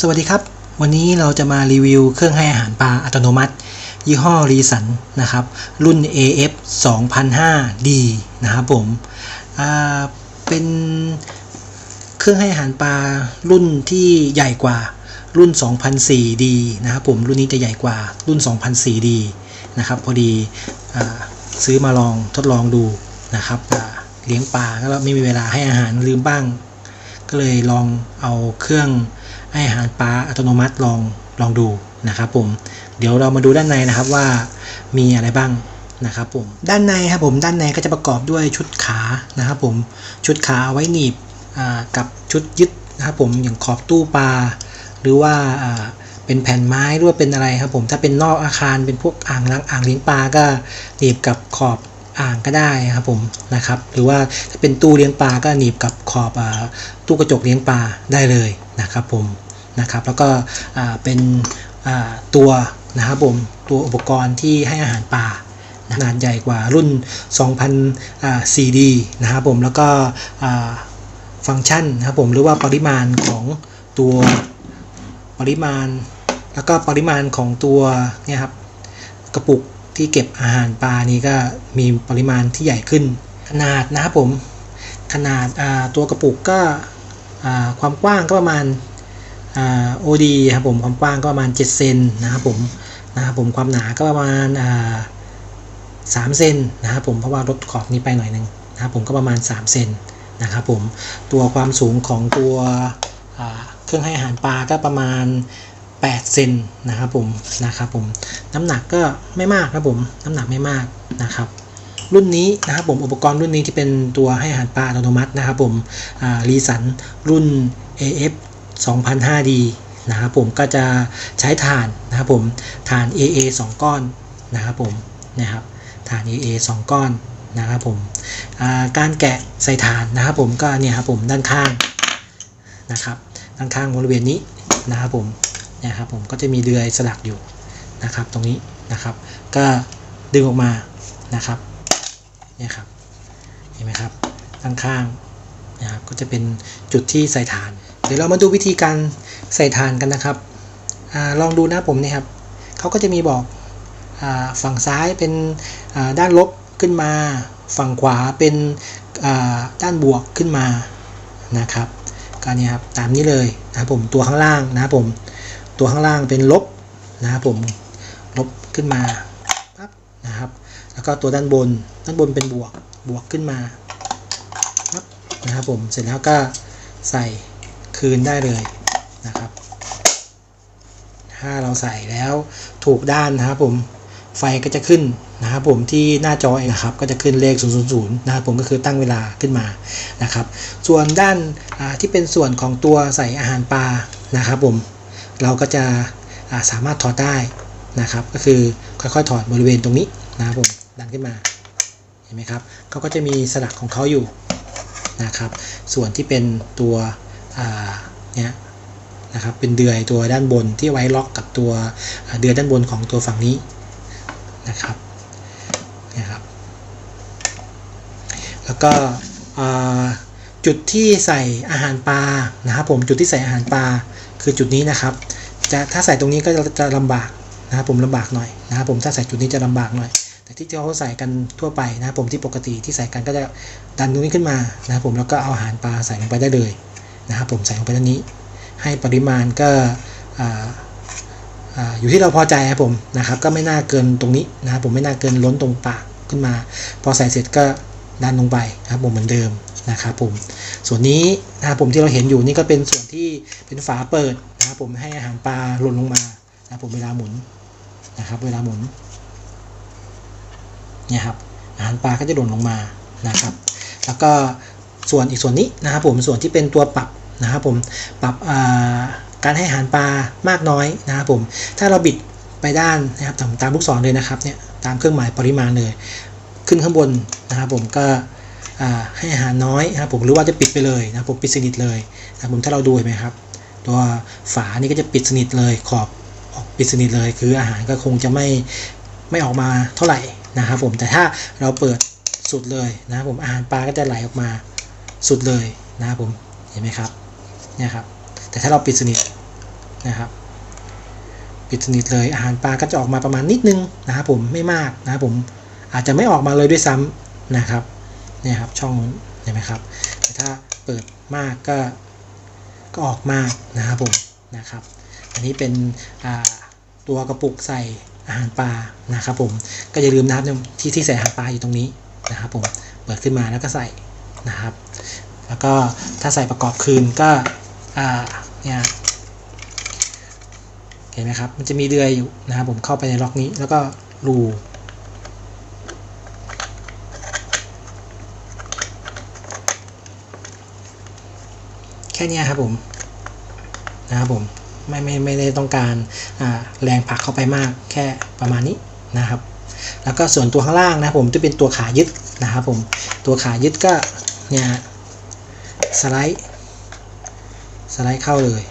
สวัสดีครับ วันนี้เราจะมารีวิวเครื่องให้อาหารปลาอัตโนมัติ ยี่ห้อรีสันนะครับ รุ่น AF 2005D นะครับผมเป็นเครื่องให้อาหารปลารุ่นที่ใหญ่กว่ารุ่น 2004D นะครับผมรุ่นนี้จะใหญ่กว่ารุ่น 2004D นะครับพอดีอซื้อมาลองทดลองดูนะครับเลี้ยงปลาก็ไม่มีเวลาให้อาหารลืมบ้าง ก็เลยลองเอาเครื่องให้อาหารปลาอัตโนมัติลองลองดูนะครับผมเดี๋ยวเรามาดูด้านในนะครับว่ามีอะไรบ้างนะครับผมด้านในครับผมด้านในก็จะประกอบด้วยชุดขานะครับผมชุดขาเอาไว้หนีบกับชุดยึดนะครับผมอย่างขอบตู้ปลาหรือว่าอ่าเป็นแผ่นไม้หรือว่าเป็นอะไรครับผมถ้าเป็นนอกอาคารเป็นพวกอ่างล้างอ่างเลี้ยงปลาก็หนีบกับขอบ อ่างก็ได้ครับผมนะครับหรือว่าถ้าเป็นตู้เลี้ยงปลาก็หนีบกับขอบอตู้กระจกเลี้ยงปลาได้เลยนะครับผมนะครับแล้วก็เป็นตัวนะครับผมตัวอุปกรณ์ที่ให้อาหารปลาขนาดใหญ่กว่ารุ่น 2000 CD นะครับผมแล้วก็ฟังก์ชันนะครับผมหรือว่าปริมาณของตัวปริมาณ แล้วก็ปริมาณของตัวเนี่ยครับกระปุก ที่เก็บอาหารปลานี้ก็มีปริมาณที่ใหญ่ขึ้น ขนาดนะครับผม ขนาดาตัวกระปุกก็ความกว้างก็ประมาณโอ่า OD ครับผมความกว้างก็ประมาณ 7 เซนนะครับผมนะครับผมความหนาก็ประมาณอ่า3เซนนะครับผมเพราะว่าลดขอบนี้ไปหน่อยหนึงนะครับผมก็ประมาณ 3 เซนนะครับผมตัวความสูงของตัวเครื่องให้อาหารปลาก็ประมาณ 8เซนนะครับผมนะครับผมน้ำหนักก็ไม่มากครับผมน้ำหนักไม่มากนะครับรุ่นนี้นะครับผมอุปกรณ์รุ่นนี้ที่เป็นตัวให้อาหารปลาอัตโนมัตินะครับผมรีสันรุ่น AF 2005D นะครับผมก็จะใช้ถ่านนะครับผมถ่าน AA 2 ก้อนนะครับผมนะครับถ่าน AA 2 ก้อนนะครับผมการแกะใส่ถ่านนะครับผมก็เนี่ยครับผมด้านข้างนะครับด้านข้างบริเวณนี้นะครับผม นี่ยครับผมก็จะมีเดือยสลักอยู่นะครับ ตรงนี้นะครับ ก็ดึงออกมานะครับนี่ครับเห็นไหมครับข้างข้างๆนะครับก็จะเป็นจุดที่ใส่ฐาน เดี๋ยวเรามาดูวิธีการใส่ฐานกันนะครับอลองดูนะผมเนี่ยครับเขาก็จะมีบอกอฝั่งซ้ายเป็นด้านลบขึ้นมา ฝั่งขวาเป็นด้านบวกขึ้นมานะครับก็เนี่ครับตามนี้เลยนะครับผมตัวข้างล่างนะครับผม ตัวข้างล่างเป็นลบนะครับผมลบขึ้นมาปั๊บนะครับ แล้วก็ตัวด้านบนด้านบนเป็นบวกบวกขึ้นมาปั๊บนะครับผมเสร็จแล้วก็ใส่คืนได้เลยนะครับ ถ้าเราใส่แล้วถูกด้านนะครับผมไฟก็จะขึ้นนะครับผมที่หน้าจอเองนะครับก็จะขึ้นเลข 000นะครับผมก็คือตั้งเวลาขึ้นมานะครับ ส่วนด้านที่เป็นส่วนของตัวใส่อาหารปลานะครับผม เราก็จะาสามารถถอดได้นะครับ ก็คือค่อยๆถอดบริเวณตรงนี้นะครับผมดันขึ้นมาเห็นไหมครับเขาก็จะมีสลักของเขาอยู่นะครับ ส่วนที่เป็นตัวเนี่ยนะครับเป็นเดือยตัวด้านบนที่ไว้ล็อกกับตัวเดือยด้านบนของตัวฝั่งนี้นะครับนี่ครับ แล้วก็ จุดที่ใส่อาหารปลานะครับผมจุดที่ใส่อาหารปลาคือจุดนี้นะครับจะถ้าใส่ตรงนี้ก็จะจะลำบากนะครับผมลำบากหน่อยนะครับผมถ้าใส่จุดนี้จะลำบากหน่อย แต่ที่เขาใส่กันทั่วไปนะครับผมที่ปกติที่ใส่กันก็จะดันตรงนี้ขึ้นมานะครับผมแล้วก็เอาอาหารปลาใส่ลงไปได้เลยนะครับผมใส่ลงไปด้านนี้ ให้ปริมาณก็อยู่ที่เราพอใจครับผมนะครับก็ไม่น่าเกินตรงนี้นะครับผมไม่น่าเกินล้นตรงปากขึ้นมา พอใส่เสร็จก็ดันลงไปครับผมเหมือนเดิม นะครับผมส่วนนี้นะครับผมที่เราเห็นอยู่นี่ก็เป็นส่วนที่เป็นฝาเปิดนะครับผมให้อาหารปลาหล่นลงมานะครับผมเวลาหมุนนะครับ เวลาหมุนเนี่ยครับอาหารปลาก็จะหล่นลงมานะครับ แล้วก็ส่วนอีกส่วนนี้นะครับผมส่วนที่เป็นตัวปรับนะครับผมปรับอ่าการให้อาหารปลามากน้อยนะครับผมถ้าเราบิดไปด้านนะครับตามลูกศรเลยนะครับเนี่ยตามเครื่องหมายปริมาณเลย ขึ้นข้างบนนะครับผมก็ ให้อาหารน้อยนะครับผมหรือว่าจะปิดไปเลยนะครับผมปิดสนิทเลยนะครับผมถ้าเราดูเห็นไหมครับ ตัวฝานี่ก็จะปิดสนิทเลยขอบออกปิดสนิทเลย คืออาหารก็คงจะไม่ไม่ออกมาเท่าไหร่นะครับผมแต่ถ้าเราเปิดสุดเลยนะครับผมอาหารปลาก็จะไหลออกมาสุดเลยนะครับผมเห็นไหมครับเนี่ยครับแต่ถ้าเราปิดสนิทนะครับปิดสนิทเลยอาหารปลาก็จะออกมาประมาณนิดนึงนะครับผมไม่มากนะครับผมอาจจะไม่ออกมาเลยด้วยซ้ำนะครับ เนี่ยครับช่องนู้นเห็นไหมครับแต่ถ้าเปิดมากก็ก็ออกมากนะครับผมนะครับ อันนี้เป็นตัวกระปุกใส่อาหารปลานะครับผมก็อย่าลืมนะครับที่ที่ใส่อาหารปลาอยู่ตรงนี้นะครับผมเปิดขึ้นมาแล้วก็ใส่นะครับ แล้วก็ถ้าใส่ประกอบคืนก็เนี่ยเห็นไหมครับมันจะมีเดือยอยู่นะครับผมเข้าไปในล็อกนี้แล้วก็รู แค่เนี้ยครับผมนะครับผมไม่ไม่ไม่ได้ต้องการแรงผลักเข้าไปมากแค่ประมาณนี้นะครับ แล้วก็ส่วนตัวข้างล่างนะครับผมจะเป็นตัวขายึดนะครับผมตัวขายึดก็เนี่ยสไลด์สไลด์เข้าเลย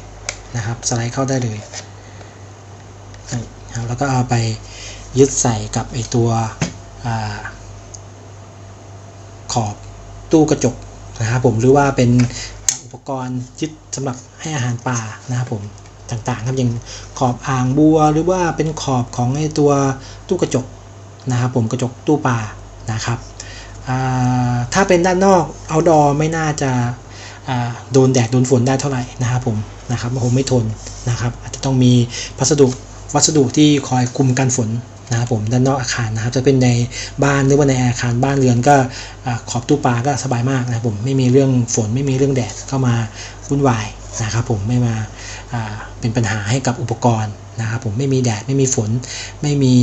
นะครับสไลด์เข้าได้เลยนะครับแล้วก็เอาไปยึดใส่กับไอตัวอขอบตู้กระจกนะครับผมหรือว่าเป็น ปกรณ์ยึดสำหรับให้อาหารปลานะครับผมต่างๆครับอย่างขอบอ่างบัวหรือว่าเป็นขอบของไอตัวตู้กระจกนะครับผมกระจกตู้ปลานะครับถ้าเป็นด้านนอกเอาดอไม่น่าจะโดนแดดโดนฝนได้เท่าไหร่นะครับผมนะครับมันคงไม่ทนนะครับ อาจจะต้องมีพัสดุวัสดุที่คอยคุมกันฝน นะครับผมด้านนอกอาคารนะครับจะเป็นในบ้านหรือว่าในอาคารบ้านเรือนก็อขอบตู้ปลาก็สบายมากนะครับผมไม่มีเรื่องฝนไม่มีเรื่องแดดเข้ามาวุ่นวายนะครับผมไม่มาเป็นปัญหาให้กับอุปกรณ์นะครับผมไม่มีแดดไม่มีฝนไม่มี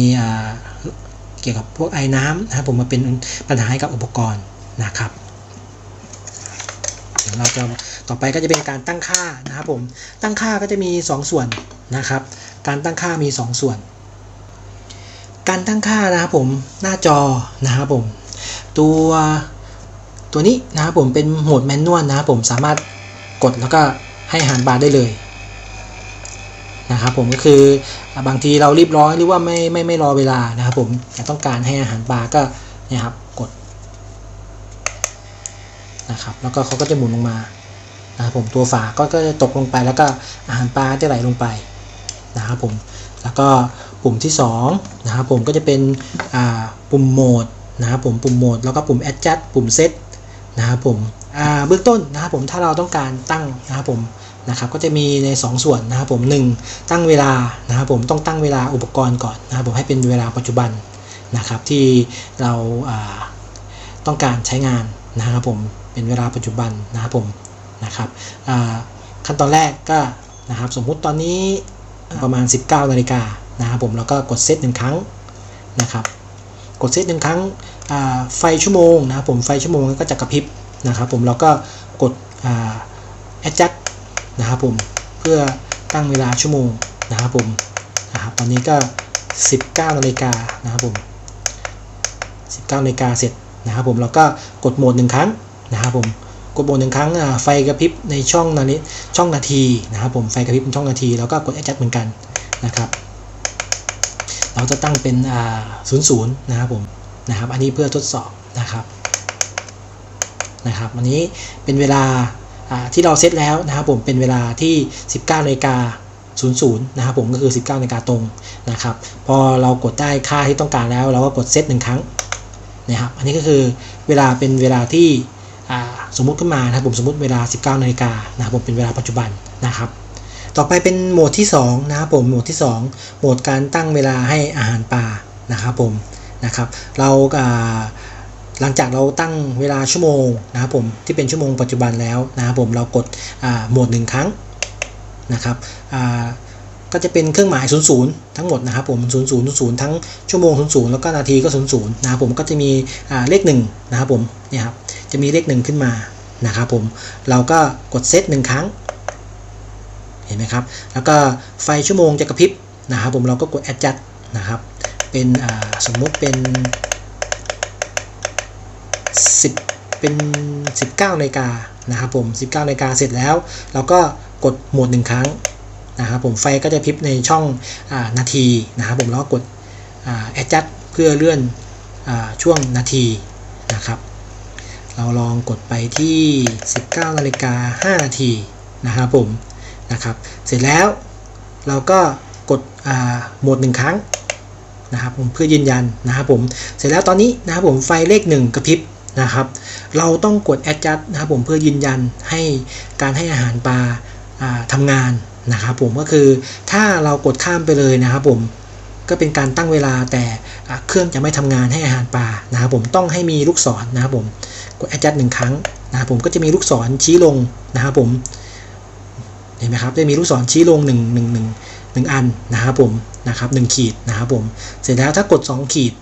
เกี่ยวกับพวกไอ้น้ำนะครับผมมาเป็นปัญหาให้กับอุปกรณ์นะครับเดี๋ยวเราจะต่อไปก็จะเป็นการตั้งค่านะครับผมตั้งค่าก็จะมี 2 ส่วนนะครับ การตั้งค่ามี 2 ส่วน การตั้งค่านะครับผมหน้าจอนะครับผม ตัวตัวนี้นะครับผมเป็นโหมดแมนนวลนะครับผมสามารถกดแล้วก็ให้อาหารบาร์ได้เลยนะครับผมก็คือบางทีเรารีบร้อนหรือว่าไม่ไม่ไม่รอเวลานะครับผมแต่ต้องการให้อาหารปลาก็เนี่ยครับกดนะครับแล้วก็เขาก็จะหมุนลงมานะครับผมตัวฝาก็ก็จะตกลงไปแล้วก็อาหารปลาจะไหลลงไปนะครับผมแล้วก็ ปุ่มที่2นะครับผมก็จะเป็นปุ่มโหมดนะครับผมปุ่มโหมดแล้วก็ปุ่ม adjust ปุ่ม set นะครับผมเบื้องต้นนะครับผมถ้าเราต้องการตั้งนะครับผมนะครับก็จะมีใน 2 ส่วนนะครับผม 1 ตั้งเวลานะครับผมต้องตั้งเวลาอุปกรณ์ก่อนนะครับผมให้เป็นเวลาปัจจุบันนะครับที่เราาต้องการใช้งานนะครับผมเป็นเวลาปัจจุบันนะครับผมนะครับขั้นตอนแรกก็นะครับสมมุติตอนนี้ประมาณ 19นาฬิกา นะครับผมแล้วก็กดเซตหนึ่งครั้งนะครับกดเซตหนึ่งครั้งไฟชั่วโมงนะครับผมไฟชั่วโมงก็จะกระพริบนะครับผมแล้วก็กดอ่า adjust นะครับผมเพื่อตั้งเวลาชั่วโมงนะครับผมนะครับตอนนี้ก็ 19นาฬิกานะครับผม19นาฬิกาเสร็จนะครับผมเราก็กดโหมดหนึ่งครั้งนะครับผมกดโหมดหนึ่งครั้งไฟกระพริบในช่องนาฬิช่องนาทีนะครับผมไฟกระพริบเป็นช่องนาที แล้วก็กด adjust เหมือนกันนะครับ เราจะตั้งเป็นอ่า00นะครับผมนะครับ อันนี้เพื่อทดสอบนะครับนะครับอันนี้เป็นเวลาที่เราเซตแล้วนะครับผมเป็นเวลาที่ 19นาฬิกา00นะครับผมก็คือ 19นาฬิกาตรงนะครับ พอเรากดได้ค่าที่ต้องการแล้ว เราก็กดเซตหนึ่งครั้งนะครับอันนี้ก็คือเวลาเป็นเวลาที่สมมุติขึ้นมานะครับผมสมมติเวลา 19นาฬิกานะครับผมเป็นเวลาปัจจุบันนะครับ ต่อไปเป็นโหมดที่2นะครับผมโหมดที่ 2 โหมดการตั้งเวลาให้อาหารปลานะครับผมนะครับ เราหลังจากเราตั้งเวลาชั่วโมงนะครับผมที่เป็นชั่วโมงปัจจุบันแล้วนะครับผมเรากดโหมดหนึ่งครั้งนะครับก็จะเป็นเครื่องหมาย 00 ทั้งหมดนะครับผม 00 00ทั้งชั่วโมง 00 แล้วก็นาทีก็ 00 นะครับผมก็จะมีเลข1นะครับผมเนี่ยครับจะมีเลข1ขึ้นมานะครับผมเราก็กดเซตหนึ่งครั้ง เห็นไหมครับ แล้วก็ไฟชั่วโมงจะกระพริบนะครับผมเราก็กด adjust นะครับ เป็นสมมุติเป็น 10 เป็น 19นาฬิกานะครับผม 19นาฬิกาเสร็จแล้ว เราก็กดโหมดหนึ่งครั้งนะครับผมไฟก็จะพริบในช่องอนาทีนะครับผมแล้วก็กด adjust เพื่อเลื่อนอช่วงนาทีนะครับ เราลองกดไปที่ 19นาฬิกา5นาทีนะครับผม นะครับ เสร็จแล้วเราก็กดโหมดหนึ่งครั้งนะครับผมเพื่อยืนยันนะครับผมเสร็จแล้วตอนนี้นะครับผมไฟเลขหนึ่งกระพริบนะครับ เราต้องกด adjust นะครับผมเพื่อยืนยันให้การให้อาหารปลาทำงานนะครับผมก็คือถ้าเรากดข้ามไปเลยนะครับผมก็เป็นการตั้งเวลาแต่เครื่องจะไม่ทำงานให้อาหารปลานะครับผมต้องให้มีลูกศรนะครับผมกด adjust หนึ่งครั้งนะครับผมก็จะมีลูกศรชี้ลงนะครับผม เห็นไหมครับจะมีลูกศรชี้ลง1 1 1 1อันนะครับผมนะครับ1ขีดนะครับผมเสร็จแล้วถ้ากด 2 ขีด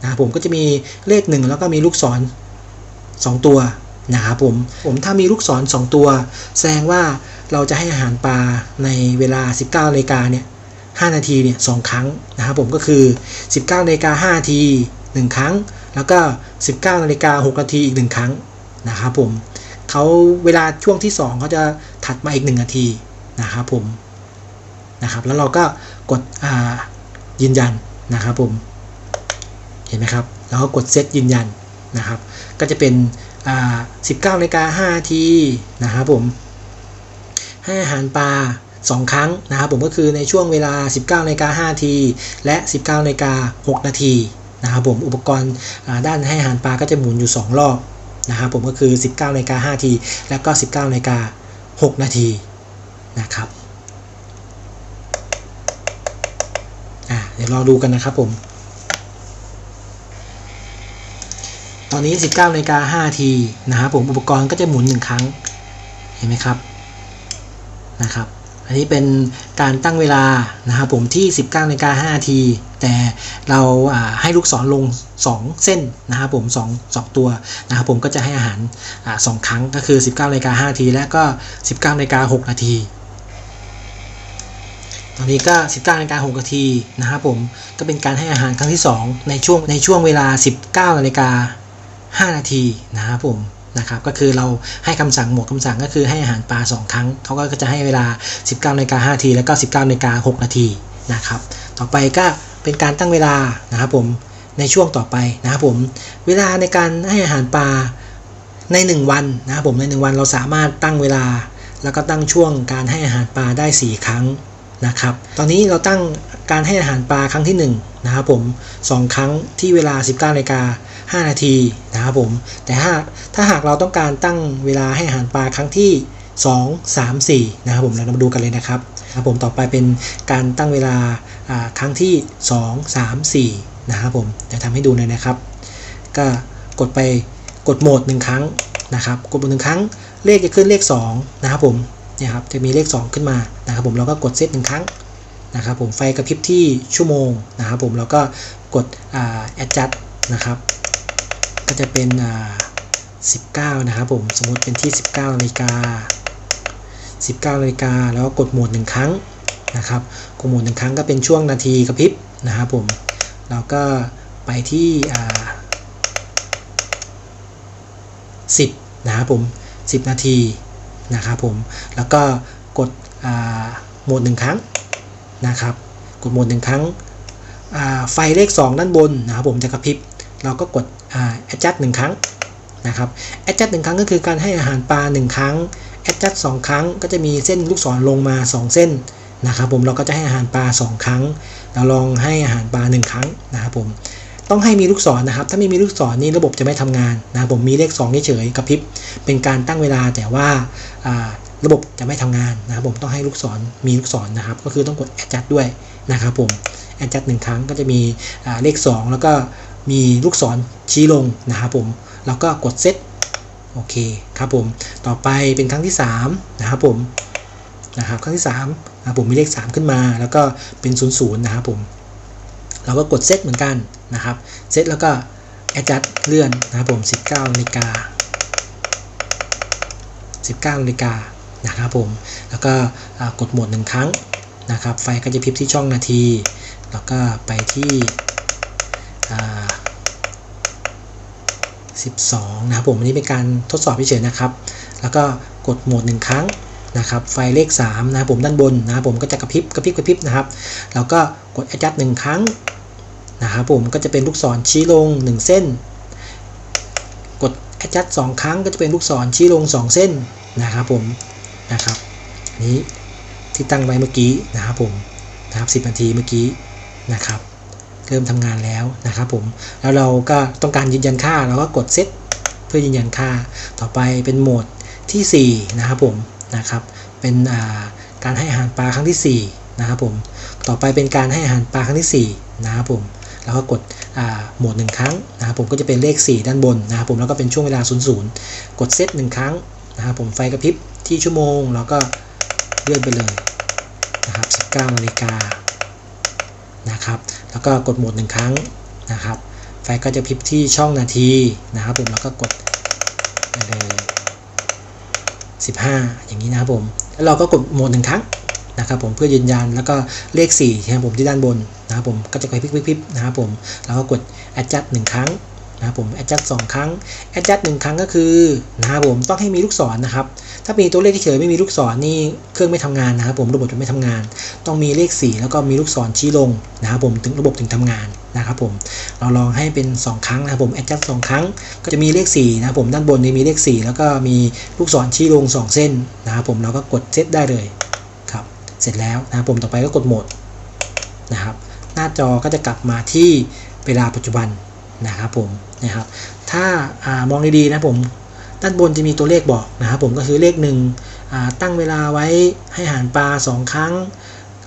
นะครับผมก็จะมีเลข 1 แล้วก็มีลูกศร 2 ตัวนะครับผมผมถ้ามีลูกศร 2 ตัว แสดงว่าเราจะให้อาหารปลาในเวลา 19นาฬิกาเนี่ย5นาทีเนี่ยสครั้งนะครับผมก็คือ 19นาฬิกา5นาที 1 ครั้ง แล้วก็ 19นาฬิกา6นาทีอีก 1 ครั้งนะครับผม เขาเวลาช่วงที่ 2เขาจะถัดมาอีก 1 นาทีนะครับผมนะครับ แล้วเราก็กดยืนยันนะครับผม เห็นไหมครับ แล้วก็กดเซตยืนยันนะครับ ก็จะเป็นอ่า19นาฬิกา5นาทีนะครับผม ให้อาหารปลา2ครั้งนะครับผมก็คือในช่วงเวลา 19นาฬิกา5นาทีและ 19นาฬิกา6นาทีนะครับผมอุปกรณ์ด้านให้อาหารปลาก็จะหมุนอยู่ 2 รอบ นะครับผมก็คือ 19นาฬิกา5ที แล้วก็ 19นาฬิกา6นาทีนะครับอ่าเดี๋ยวรอดูกันนะครับผม ตอนนี้ 19นาฬิกา5ทีนะครับผมอุปกรณ์ก็จะหมุน1ครั้ง เห็นไหมครับนะครับ อันนี้เป็นการตั้งเวลานะครับผมที่ 19นาฬิกา5นาที แต่เราให้ลูกศรลง 2 เส้นนะครับผม2 2ตัวนะครับผมก็จะให้อาหารสองครั้งก็คือ 19นาฬิกา5นาที และก็ 19นาฬิกา6นาที ตอนนี้ก็ 19นาฬิกา6นาทีนะครับผมก็เป็นการให้อาหารครั้งที่ 2 ในช่วงในช่วงเวลา 19นาฬิกา5นาทีนะครับผม นะครับก็คือเราให้คำสั่งหมวดคำสั่งก็คือให้อาหารปลา 2 ครั้งเขาก็จะให้เวลา 19นาฬิกา5นาทีแล้วก็ 19นาฬิกา6นาทีนะครับต่อไปก็เป็นการตั้งเวลานะครับผมในช่วงต่อไปนะครับผมเวลาในการให้อาหารปลาใน 1 วันนะครับผมใน 1 วันเราสามารถตั้งเวลา แล้วก็ตั้งช่วงการให้อาหารปลาได้ 4 ครั้งนะครับตอนนี้เราตั้งการให้อาหารปลาครั้งที่1นะครับผม2ครั้งที่เวลา 19นาฬิกา 5 นาทีนะครับผม แต่ถ้าถ้าหากเราต้องการตั้งเวลาให้อาหารปลาครั้งที่ 2 3 4 นะครับผม เรามาดูกันเลยนะครับนะครับผมต่อไปเป็นการตั้งเวลาครั้งที่ 2 3 4 นะครับผมจะทำให้ดูเลยนะครับ ก็กดไปกดโหมด 1 ครั้งนะครับ กดโหมดหนึ่งครั้งเลขจะขึ้นเลข 2 นะครับผมเนี่ยครับจะมีเลข 2 ขึ้นมานะครับผมเราก็กดเซตหนึ่งครั้งนะครับผมไฟกระพริบที่ชั่วโมงนะครับผมเราก็กดอ่า adjust นะครับ ก็จะเป็นอ่า19 นะครับผม สมมติเป็นที่ 19นาฬิกา19นาฬิกาแล้วกดโหมด 1 ครั้งนะครับ กดโหมด 1 ครั้งก็เป็นช่วงนาทีกระพริบนะครับผมเราก็ไปที่อ่า10นะครับผม 10 นาทีนะครับผม แล้วก็กดอ่าโหมด 1 ครั้งนะครับ กดโหมด 1 ครั้งอ่าไฟเลข 2 ด้านบนนะครับผมจะกระพริบ เราก็กด adjust หนึ่งครั้งนะครับ adjust หนึ่งครั้งก็คือการให้อาหารปลา 1 ครั้ง adjust สองครั้ง ก็จะมีเส้นลูกศรลงมา 2 เส้นนะครับผมเราก็จะให้อาหารปลา 2 ครั้ง เราลองให้อาหารปลา 1 ครั้งนะครับผมต้องให้มีลูกศรนะครับ ถ้าไม่มีลูกศรนี่ระบบจะไม่ทำงานนะครับผมมีเลข2เฉยๆกระพริบเป็นการตั้งเวลาแต่ว่าระบบจะไม่ทำงานนะครับผมต้องให้ลูกศรมีลูกศรนะครับ ก็คือต้องกด adjust ด้วยนะครับผม adjust หนึ่งครั้งก็จะมีเลข 2 แล้วก็ มีลูกศรชี้ลงนะครับผมแล้วก็กดเซตโอเคครับผมต่อไปเป็นครั้งที่3นะครับผมนะครับครั้งที่3นะครับผมมีเลข 3 ขึ้นมา แล้วก็เป็น 0 0นะครับผมเราก็กดเซตเหมือนกันนะครับเซตแล้วก็ adjust เลื่อนนะครับผม 19นาฬิกา19นาฬิกานะครับผมแล้วก็กดโหมด1ครั้งนะครับไฟก็จะพริบที่ช่องนาที แล้วก็ไปที่อ่า 12 นะครับผมอันนี้เป็นการทดสอบเฉยๆนะครับ แล้วก็กดโหมด 1 ครั้งนะครับ ไฟเลข3นะครับผมด้านบนนะครับผมก็จะกระพริบกระพริบกระพริบนะครับ แล้วก็กด adjust 1 ครั้งนะครับผมก็จะเป็นลูกศรชี้ลง 1 เส้น กด adjust 2 ครั้งก็จะเป็นลูกศรชี้ลง 2 เส้นนะครับผมนะครับนี้ทที่ตั้งไว้เมื่อกี้นะครับผมนะครับ 10 นาทีเมื่อกี้นะครับ เริ่มทำงานแล้วนะครับผมแล้วเราก็ต้องการยืนยันค่าเราก็กดเซตเพื่อยืนยันค่า ต่อไปเป็นโหมดทีสี่4นะครับผมนะครับเป็นาการให้อาหารปลาครั้งที่4นะครับผมต่อไปเป็นการให้อาหารปลาครั้งที่4นะครับผมแล้วก็กดโหมด1ครั้งนะครับผมก็จะเป็นเลข 4 ด้านบนนะครับผมแล้วก็เป็นช่วงเวลา 00 กดเซต1ครั้งนะครับผมไฟกระพริบที่ชั่วโมง แล้วก็เลื่อนไปเลยนะครับ19นาฬิกา นะครับ แล้วก็กดโหมด1ครั้งนะครับ ไฟก็จะพริบที่ช่องนาทีนะครับผมแล้วก็กดเลย15 อย่างนี้นะครับผม แล้วเราก็กดโหมดหนึ่งครั้งนะครับผมเพื่อยืนยันแล้วก็เลข4นะครับผมที่ด้านบนนะครับผมก็จะไปพลิกพลิกๆนะครับผมแล้วก็กด adjust หนึ่งครั้งนะครับผม adjust สองครั้ง adjust หนึ่งครั้งก็คือนะครับผมต้องให้มีลูกศรนะครับ ถ้ามีตัวเลขเฉยไม่มีลูกศรนี่เครื่องไม่ทำงานนะครับผมระบบจะไม่ทำงาน ต้องมีเลข 4 แล้วก็มีลูกศรชี้ลงนะครับผมถึงระบบถึงทำงานนะครับผมเราลองให้เป็น 2 ครั้งนะครับผม adjust สองครั้ง ก็จะมีเลข4นะครับผมด้านบนนี้มีเลข 4 แล้วก็มีลูกศรชี้ลง 2 เส้นนะครับผมเราก็กดเซตได้เลยครับเสร็จแล้วนะครับผมต่อไปก็กดโหมดนะครับหน้าจอก็จะกลับมาที่เวลาปัจจุบันนะครับผมนะครับถ้าอามองดีๆนะผม ด้านบนจะมีตัวเลขบอกนะครับผมก็คือเลข1อ่าตั้งเวลาไว้ให้อาหารปลา 2 ครั้ง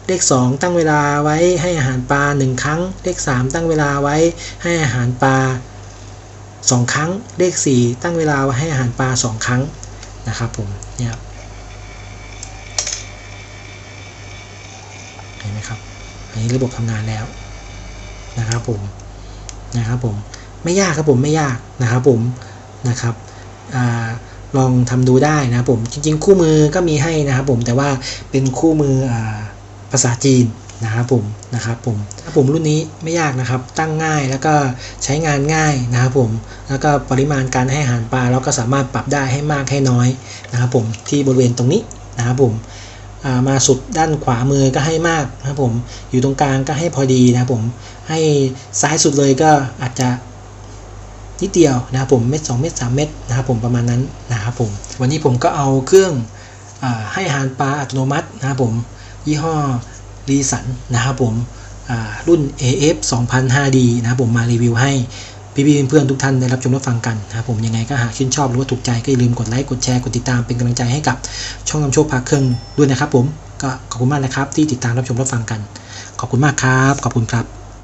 เลข 2 ตั้งเวลาไว้ให้อาหารปลา 1 ครั้ง เลข 3 ตั้งเวลาไว้ให้อาหารปลา 2 ครั้ง เลข 4 ตั้งเวลาไว้ให้อาหารปลา 2 ครั้งนะครับผมเนี่ยเห็นไหมครับอันนี้ระบบทำงานแล้วนะครับผมนะครับผมไม่ยากครับผมไม่ยากนะครับผมนะครับ ลองทำดูได้นะครับผมจริง ๆ คู่มือก็มีให้นะครับผมแต่ว่าเป็นคู่มืออภาษาจีนนะครับผมนะครับผมถ้าผมรุ่นนี้ไม่ยากนะครับตั้งง่ายแล้วก็ใช้งานง่ายนะครับผมแล้วก็ปริมาณการให้อาหารปลาเราก็สามารถปรับได้ให้มากให้น้อยนะครับผมที่บริเวณตรงนี้นะครับผมมาสุดด้านขวามือก็ให้มากนะครับผมอยู่ตรงกลางก็ให้พอดีนะครับผมให้ซ้ายสุดเลยก็อาจจะ นิดเดียวนะครับผมเม็ด2เม็ด3เม็ดนะครับผมประมาณนั้นนะครับผมวันนี้ผมก็เอาเครื่องอให้อาหารปลาอัตโนมัตินะครับผมยี่ห้อรีสันนะครับผมรุ่น AF 2005D นะครับผมมารีวิวให้พี่ๆเพื่อนๆทุกท่านได้รับชมรับฟังกันนะครับผมยังไงก็หากชื่นชอบหรือว่าถูกใจก็อย่าลืมกดไลค์กดแชร์กดติดตามเป็นกำลังใจให้กับช่องนำโชคพาเครื่องด้วยนะครับผมก็ขอบคุณมากนะครับที่ติดตามรับชมรับฟังกัน ขอบคุณมากครับ ขอบคุณครับ